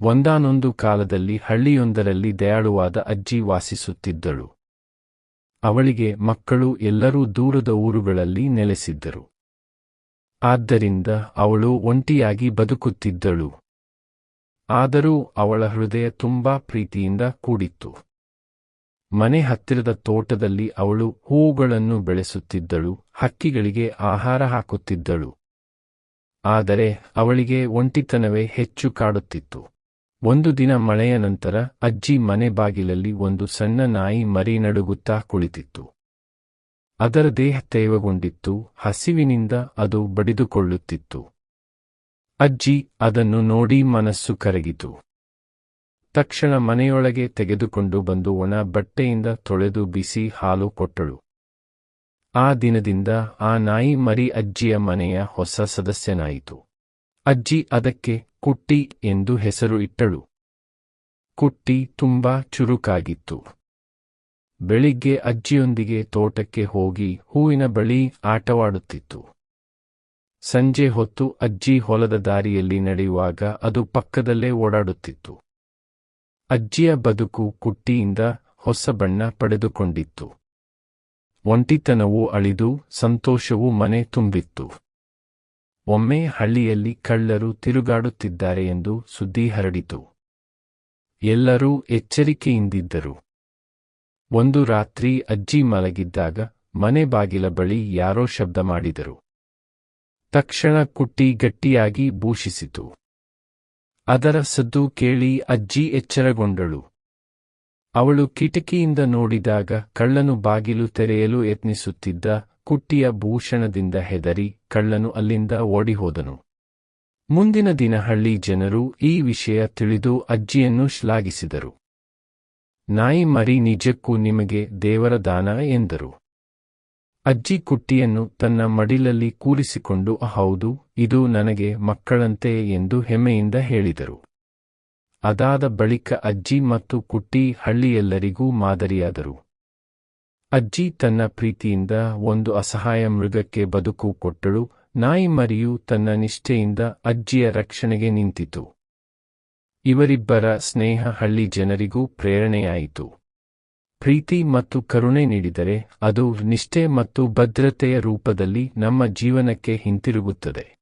ಒಂದಾನೊಂದು ಕಾಲದಲ್ಲಿ ಹಳ್ಳಿಯೊಂದರಲ್ಲಿ ದಯಾಳುವಾದ ಅಜ್ಜಿ ವಾಸಿಸುತ್ತಿದ್ದಳು ಅವಳಿಗೆ ಮಕ್ಕಳು ಎಲ್ಲರೂ ದೂರದ ಊರುಗಳಲ್ಲಿ ನೆಲೆಸಿದ್ದರು. ಆದ್ದರಿಂದ ಅವಳು ಒಂಟಿಯಾಗಿ ಬದುಕುತ್ತಿದ್ದಳು. ಆದರೂ ಅವಳ ಹೃದಯ ತುಂಬಾ ಪ್ರೀತಿಯಿಂದ ಕೂಡಿತ್ತು. ಮನೆ ಹತ್ತಿರದ ತೋಟದಲ್ಲಿ ಅವಳು ಹೂವುಗಳನ್ನು ಬೆಳೆಸುತ್ತಿದ್ದಳು, ಹಕ್ಕಿಗಳಿಗೆ ಆಹಾರ ಹಾಕುತ್ತಿದ್ದಳು. ಆದರೆ ಅವಳಿಗೆ ಒಂಟಿತನವೇ ಹೆಚ್ಚು ಕಾಡುತ್ತಿತ್ತು. ಒಂದು ದಿನ ಮಳೆಯ ನಂತರ ಅಜ್ಜಿ ಮನೆ ಬಾಗಿಲಲ್ಲಿ ಒಂದು ಸಣ್ಣ ನಾಯಿ ಮರಿ ನಡುಗುತ್ತಾ ಕುಳಿತಿತ್ತು. ಅದರ ದೇಹ ತೇವಗೊಂಡಿತ್ತು, ಹಸಿವಿನಿಂದ ಅದು ಬಡಿದುಕೊಳ್ಳುತ್ತಿತ್ತು. ಅಜ್ಜಿ ಅದನ್ನು ನೋಡಿ ಮನಸ್ಸು ಕರಗಿತು. ತಕ್ಷಣ ಮನೆಯೊಳಗೆ ತೆಗೆದುಕೊಂಡು ಬಂದು ಒಣ ಬಟ್ಟೆಯಿಂದ ತೊಳೆದು ಬಿಸಿ ಹಾಲು ಕೊಟ್ಟಳು. ಆ ದಿನದಿಂದ ಆ ನಾಯಿ ಮರಿ ಅಜ್ಜಿಯ ಮನೆಯ ಹೊಸ ಸದಸ್ಯನಾಯಿತು. ಅಜ್ಜಿ ಅದಕ್ಕೆ ಕುಟ್ಟಿ ಎಂದು ಹೆಸರು ಇಟ್ಟಳು. ಕುಟ್ಟಿ ತುಂಬಾ ಚುರುಕಾಗಿತ್ತು. ಬೆಳಿಗ್ಗೆ ಅಜ್ಜಿಯೊಂದಿಗೆ ತೋಟಕ್ಕೆ ಹೋಗಿ ಹೂವಿನ ಬಳಿ ಆಟವಾಡುತ್ತಿತ್ತು. ಸಂಜೆ ಹೊತ್ತು ಅಜ್ಜಿ ಹೊಲದ ದಾರಿಯಲ್ಲಿ ನಡೆಯುವಾಗ ಅದು ಪಕ್ಕದಲ್ಲೇ ಓಡಾಡುತ್ತಿತ್ತು. ಅಜ್ಜಿಯ ಬದುಕು ಕುಟ್ಟಿಯಿಂದ ಹೊಸ ಬಣ್ಣ ಪಡೆದುಕೊಂಡಿತ್ತು. ಒಂಟಿತನವು ಅಳಿದು ಸಂತೋಷವು ಮನೆ ತುಂಬಿತ್ತು. ಒಮ್ಮೆ ಹಳ್ಳಿಯಲ್ಲಿ ಕಳ್ಳರು ತಿರುಗಾಡುತ್ತಿದ್ದಾರೆ ಎಂದು ಸುದ್ದಿ ಹರಡಿತು. ಎಲ್ಲರೂ ಎಚ್ಚರಿಕೆಯಿಂದಿದ್ದರು. ಒಂದು ರಾತ್ರಿ ಅಜ್ಜಿ ಮಲಗಿದ್ದಾಗ ಮನೆ ಬಾಗಿಲ ಬಳಿ ಯಾರೋ ಶಬ್ದ ಮಾಡಿದರು. ತಕ್ಷಣ ಕುಟ್ಟಿ ಗಟ್ಟಿಯಾಗಿ ಭೂಷಿಸಿತು. ಅದರ ಸದ್ದು ಕೇಳಿ ಅಜ್ಜಿ ಎಚ್ಚರಗೊಂಡಳು. ಅವಳು ಕಿಟಕಿಯಿಂದ ನೋಡಿದಾಗ ಕಳ್ಳನು ಬಾಗಿಲು ತೆರೆಯಲು ಯತ್ನಿಸುತ್ತಿದ್ದ ಕುಟ್ಟಿಯ ಭೂಷಣದಿಂದ ಹೆದರಿ ಕಳ್ಳನು ಅಲ್ಲಿಂದ ಓಡಿಹೋದನು. ಮುಂದಿನ ದಿನ ಹಳ್ಳಿ ಜನರು ಈ ವಿಷಯ ತಿಳಿದು ಅಜ್ಜಿಯನ್ನು ಶ್ಲಾಘಿಸಿದರು. ನಾಯಿ ಮರಿ ನಿಜಕ್ಕೂ ನಿಮಗೆ ದೇವರ ದಾನ ಎಂದರು. ಅಜ್ಜಿ ಕುಟ್ಟಿಯನ್ನು ತನ್ನ ಮಡಿಲಲ್ಲಿ ಕೂರಿಸಿಕೊಂಡು, ಹೌದು, ಇದು ನನಗೆ ಮಕ್ಕಳಂತೆ ಎಂದು ಹೆಮ್ಮೆಯಿಂದ ಹೇಳಿದರು. ಅದಾದ ಬಳಿಕ ಅಜ್ಜಿ ಮತ್ತು ಕುಟ್ಟಿ ಹಳ್ಳಿಯೆಲ್ಲರಿಗೂ ಮಾದರಿಯಾದರು. ಅಜ್ಜಿ ತನ್ನ ಪ್ರೀತಿಯಿಂದ ಒಂದು ಅಸಹಾಯ ಮೃಗಕ್ಕೆ ಬದುಕು ಕೊಟ್ಟಳು, ನಾಯಿ ಮರಿಯು ತನ್ನ ನಿಷ್ಠೆಯಿಂದ ಅಜ್ಜಿಯ ರಕ್ಷಣೆಗೆ ನಿಂತಿತು. ಇವರಿಬ್ಬರ ಸ್ನೇಹ ಹಳ್ಳಿ ಜನರಿಗೂ ಪ್ರೇರಣೆಯಾಯಿತು. ಪ್ರೀತಿ ಮತ್ತು ಕರುಣೆ ನೀಡಿದರೆ ಅದು ನಿಷ್ಠೆ ಮತ್ತು ಭದ್ರತೆಯ ರೂಪದಲ್ಲಿ ನಮ್ಮ ಜೀವನಕ್ಕೆ ಹಿಂತಿರುಗುತ್ತದೆ.